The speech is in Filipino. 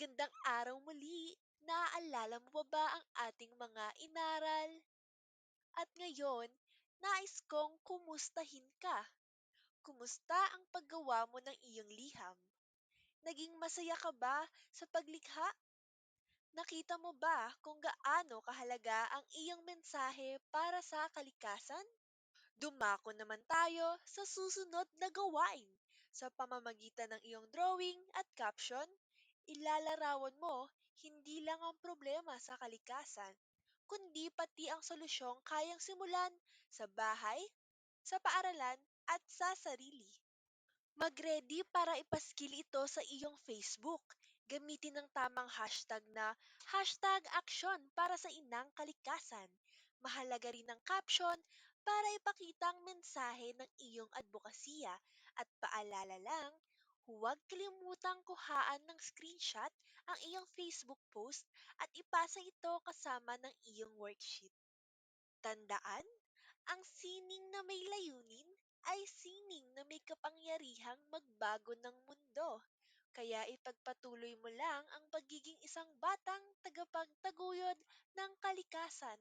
Magandang araw muli! Naaalala mo pa ba ang ating mga inaral? At ngayon, nais kong kumustahin ka. Kumusta ang paggawa mo ng iyong liham? Naging masaya ka ba sa paglikha? Nakita mo ba kung gaano kahalaga ang iyong mensahe para sa kalikasan? Dumako naman tayo sa susunod na gawain. Sa pamamagitan ng iyong drawing at caption, ilalarawan mo hindi lang ang problema sa kalikasan, kundi pati ang solusyong kayang simulan sa bahay, sa paaralan, at sa sarili. Mag-ready para ipaskil ito sa iyong Facebook. Gamitin ang tamang hashtag na hashtag aksyon para sa inang kalikasan. Mahalaga rin ang caption para ipakita ang mensahe ng iyong advokasya. At paalala lang, huwag kalimutang kuhaan ng screenshot ang iyong Facebook post at ipasa ito kasama ng iyong worksheet. Tandaan, ang sining na may layunin ay sining na may kapangyarihang magbago ng mundo. Kaya ipagpatuloy mo lang ang pagiging isang batang tagapagtaguyod ng kalikasan.